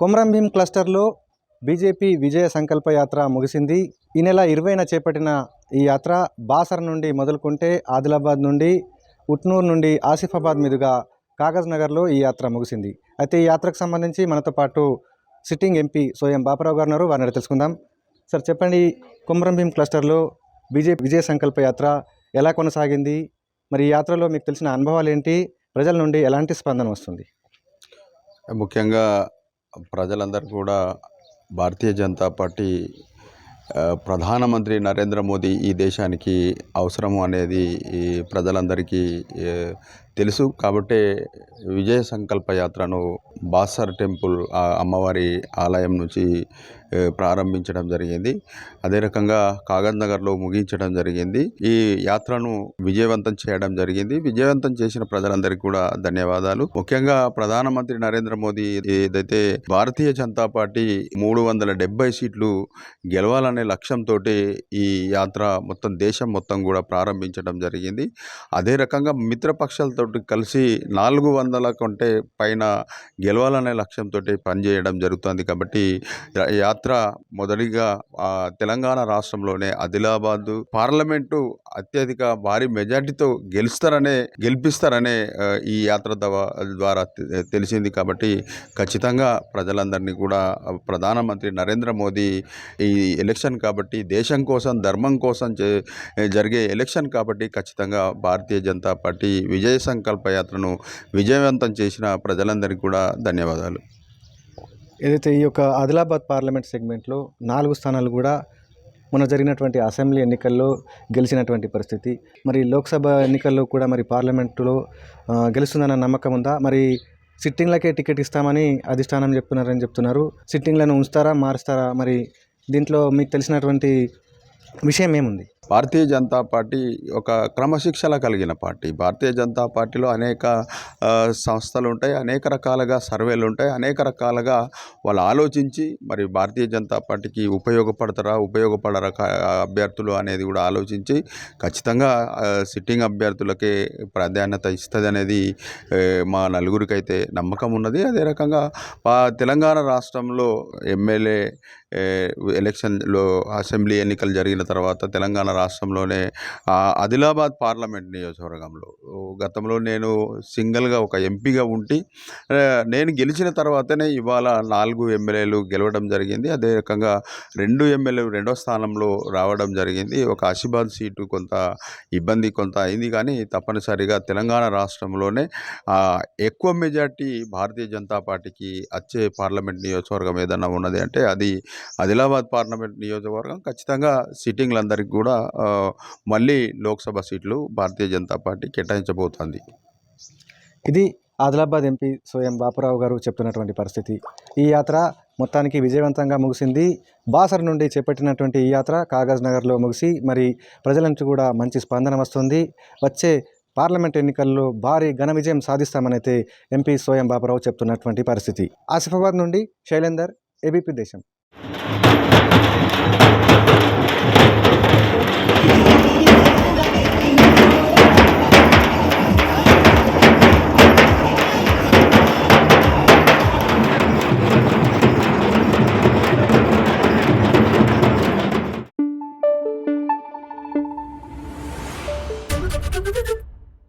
Komaram Bheem క్లస్టర్లో BJP విజయ సంకల్ప యాత్ర ముగిసింది. ఈ నెల ఇరవైన చేపట్టిన ఈ యాత్ర బాసర్ నుండి మొదలుకుంటే ఆదిలాబాద్ నుండి ఉట్నూరు నుండి ఆసిఫాబాద్ మీదుగా కాగజ్ నగర్లో ఈ యాత్ర ముగిసింది. అయితే ఈ యాత్రకు సంబంధించి మనతో పాటు సిట్టింగ్ ఎంపీ సోయం బాపరావు గారు ఉన్నారు వారిని తెలుసుకుందాం. సార్ చెప్పండి కుమ్రంభీం క్లస్టర్లో బీజేపీ విజయ సంకల్ప యాత్ర ఎలా కొనసాగింది? మరి ఈ యాత్రలో మీకు తెలిసిన అనుభవాలు ఏంటి? ప్రజల నుండి ఎలాంటి స్పందన వస్తుంది? ముఖ్యంగా ప్రజలందరూ కూడా భారతీయ జనతా పార్టీ ప్రధానమంత్రి నరేంద్ర మోదీ ఈ దేశానికి అవసరము అనేది ఈ ప్రజలందరికీ తెలుసు. కాబట్టే విజయ సంకల్ప యాత్రను బాసర్ టెంపుల్ అమ్మవారి ఆలయం నుంచి ప్రారంభించడం జరిగింది. అదే రకంగా కాగజ్ నగర్లో ముగించడం జరిగింది. ఈ యాత్రను విజయవంతం చేయడం జరిగింది. విజయవంతం చేసిన ప్రజలందరికీ కూడా ధన్యవాదాలు. ముఖ్యంగా ప్రధానమంత్రి నరేంద్ర మోదీ ఏదైతే భారతీయ జనతా పార్టీ మూడు వందల డెబ్బై సీట్లు గెలవాలనే లక్ష్యంతో ఈ యాత్ర మొత్తం దేశం మొత్తం కూడా ప్రారంభించడం జరిగింది. అదే రకంగా మిత్రపక్షాలతో కలిసి నాలుగు వందల కంటే పైన గెలవాలనే లక్ష్యంతో పనిచేయడం జరుగుతుంది. కాబట్టి యా- యాత్ర మొదటిగా తెలంగాణ రాష్ట్రంలోనే ఆదిలాబాద్ పార్లమెంటు అత్యధిక భారీ మెజార్టీతో గెలుస్తారనే గెలిపిస్తారనే ఈ యాత్ర ద్వారా తెలిసింది కాబట్టి ఖచ్చితంగా ప్రజలందరినీ కూడా ప్రధానమంత్రి నరేంద్ర మోదీ ఈ ఎలక్షన్ కాబట్టి దేశం కోసం ధర్మం కోసం జరిగే ఎలక్షన్ కాబట్టి ఖచ్చితంగా భారతీయ జనతా పార్టీ విజయ సంకల్ప యాత్రను విజయవంతం చేసిన ప్రజలందరికీ కూడా ధన్యవాదాలు. ఏదైతే ఈ యొక్క ఆదిలాబాద్ పార్లమెంట్ సెగ్మెంట్లో నాలుగు స్థానాలు కూడా మొన్న జరిగినటువంటి అసెంబ్లీ ఎన్నికల్లో గెలిచినటువంటి పరిస్థితి. మరి లోక్సభ ఎన్నికల్లో కూడా మరి పార్లమెంటులో గెలుస్తుందన్న నమ్మకం ఉందా? మరి సిట్టింగ్లకే టికెట్ ఇస్తామని అధిష్టానం చెప్తున్నారని చెప్తున్నారు. సిట్టింగ్లను ఉంచుతారా మారుస్తారా? మరి దీంట్లో మీకు తెలిసినటువంటి విషయం ఏముంది? భారతీయ జనతా పార్టీ ఒక క్రమశిక్షణ కలిగిన పార్టీ. భారతీయ జనతా పార్టీలో అనేక సంస్థలు ఉంటాయి అనేక రకాలుగా సర్వేలు ఉంటాయి అనేక రకాలుగా వాళ్ళు ఆలోచించి మరి భారతీయ జనతా పార్టీకి ఉపయోగపడతారా ఉపయోగపడరా అభ్యర్థులు అనేది కూడా ఆలోచించి ఖచ్చితంగా సిట్టింగ్ అభ్యర్థులకే ప్రాధాన్యత ఇస్తుంది అనేది మా నలుగురికైతే నమ్మకం ఉన్నది. అదే రకంగా తెలంగాణ రాష్ట్రంలో ఎమ్మెల్యే ఎలక్షన్లో అసెంబ్లీ ఎన్నికలు జరిగిన తర్వాత తెలంగాణ రాష్ట్రంలోనే ఆదిలాబాద్ పార్లమెంట్ నియోజకవర్గంలో. గతంలో నేను సింగిల్గా ఒక ఎంపీగా ఉండి నేను గెలిచిన తర్వాతనే ఇవాళ నాలుగు ఎమ్మెల్యేలు గెలవడం జరిగింది. అదే రకంగా రెండు ఎమ్మెల్యేలు రెండో స్థానంలో రావడం జరిగింది. ఒక ఆశీర్బాద్ సీటు కొంత ఇబ్బంది కొంత అయింది కానీ తప్పనిసరిగా తెలంగాణ రాష్ట్రంలోనే ఎక్కువ మెజార్టీ భారతీయ జనతా పార్టీకి వచ్చే పార్లమెంట్ నియోజకవర్గం ఏదైనా ఉన్నది అంటే అది ఆదిలాబాద్ పార్లమెంట్ నియోజకవర్గం. ఖచ్చితంగా సిట్టింగ్లందరికీ కూడా మళ్ళీ లోక్సభ సీట్లు భారతీయ జనతా పార్టీ కేటాయించబోతోంది. ఇది ఆదిలాబాద్ ఎంపీ స్వయం బాపురావు గారు చెప్తున్నటువంటి పరిస్థితి. ఈ యాత్ర మొత్తానికి విజయవంతంగా ముగిసింది. బాసర్ నుండి చేపట్టినటువంటి ఈ యాత్ర కాగజ్ నగర్లో ముగిసి మరి ప్రజల నుంచి కూడా మంచి స్పందన వస్తుంది. వచ్చే పార్లమెంట్ ఎన్నికల్లో భారీ ఘన విజయం సాధిస్తామనైతే ఎంపీ స్వయం బాపురావు చెప్తున్నటువంటి పరిస్థితి. ఆసిఫాబాద్ నుండి శైలేందర్ ఏబీపీ దేశం.